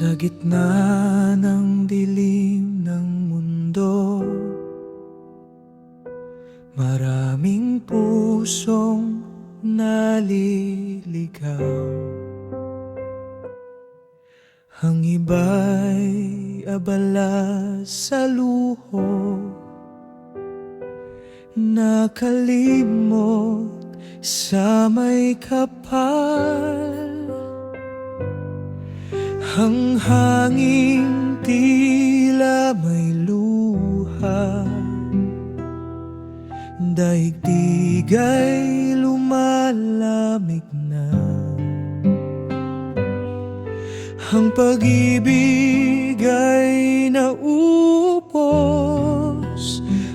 Sa gitna ng dilim ng mundo Maraming pusong naliligaw. Ang iba'y abala sa luho Nakalimot sa may kapal ang hanging tila may luha. Daigdig ay lumalamig na. Ang pag-ibig ay naupos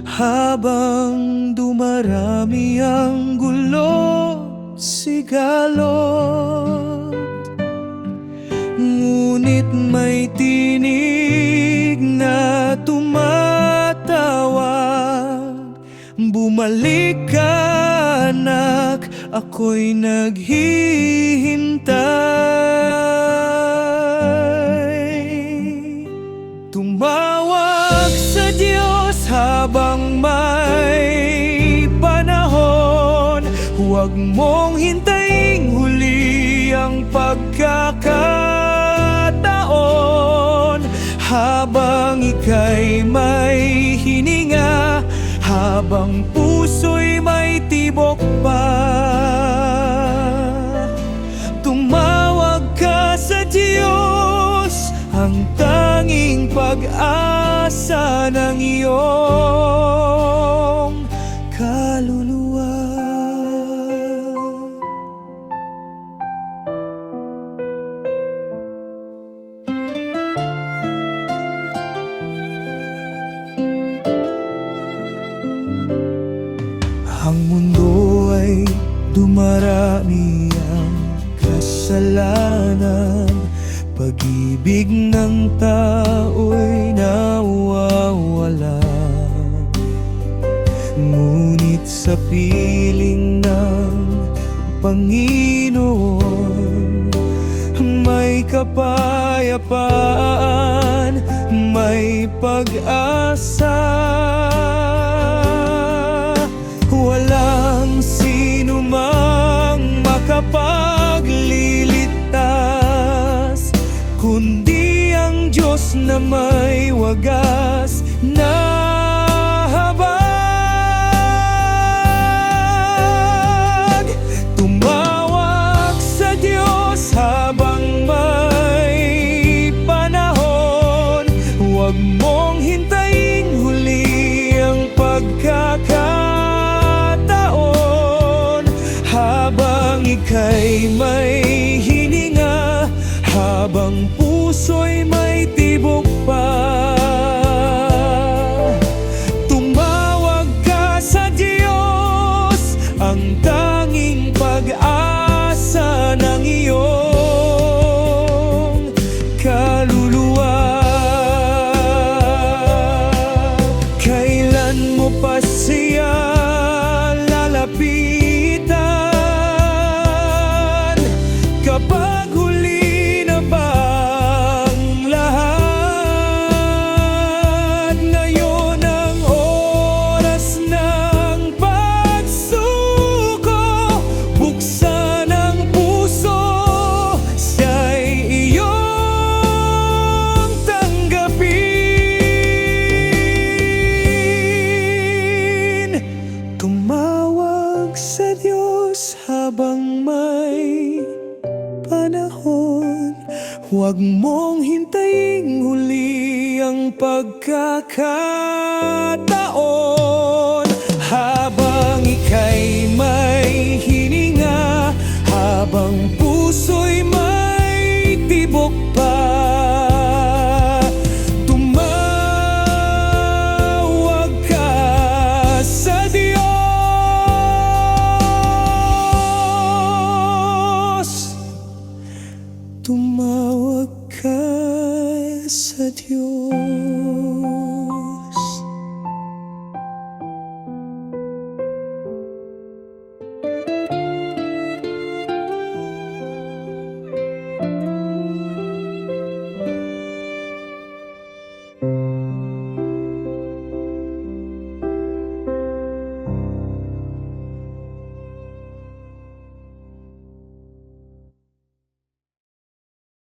Habang dumarami ang gulo sigalot Ngunit tinig na tumatawag. Bumalik ka anak, ako'y naghihintay. Tumawag sa Diyos habang may panahon. Huwag mong hintayin huli ang pagkakataon Habang ika'y may hininga Habang puso'y may tibok pa Tumawag ka sa Diyos Ang tanging pag-asa ng iyong kaluluwa ay dumarami ang kasalanan. Pag-ibig ng tao'y nawawala. Ngunit sa piling ng Panginoon May kapayapaan, may pag-asa Diyos na may wagas na habag. Tumawag sa Diyos habang may panahon. Huwag mong hintayin huli ang pagkakataon. Habang ika'y may hininga Habang puso'y may tibok pa panahon. Huwag mong hintayin huli ang pagkakataon Tumawag ka sa Diyos